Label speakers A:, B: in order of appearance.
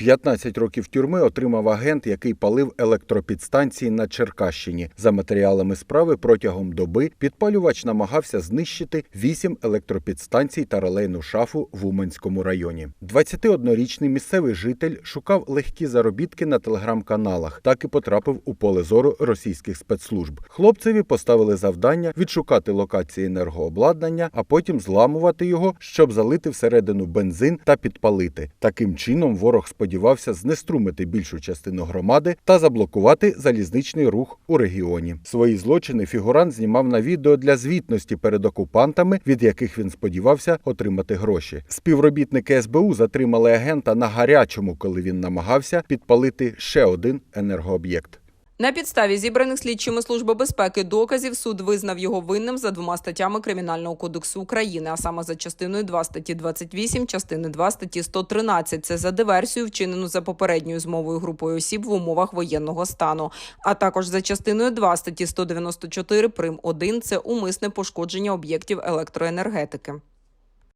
A: 15 років тюрми отримав агент, який палив електропідстанції на Черкащині. За матеріалами справи протягом доби підпалювач намагався знищити 8 електропідстанцій та релейну шафу в Уманському районі. 21-річний місцевий житель шукав легкі заробітки на телеграм-каналах, так і потрапив у поле зору російських спецслужб. Хлопцеві поставили завдання відшукати локації енергообладнання, а потім зламувати його, щоб залити всередину бензин та підпалити. Таким чином ворог сподівався знеструмити більшу частину громади та заблокувати залізничний рух у регіоні. Свої злочини фігурант знімав на відео для звітності перед окупантами, від яких він сподівався отримати гроші. Співробітники СБУ затримали агента на гарячому, коли він намагався підпалити ще один енергооб'єкт.
B: На підставі зібраних слідчими Служби безпеки доказів суд визнав його винним за двома статтями Кримінального кодексу України, а саме за частиною 2 статті 28, частини 2 статті 113. Це за диверсію, вчинену за попередньою змовою групою осіб в умовах воєнного стану, а також за частиною 2 статті 194 прим. 1 – це умисне пошкодження об'єктів електроенергетики.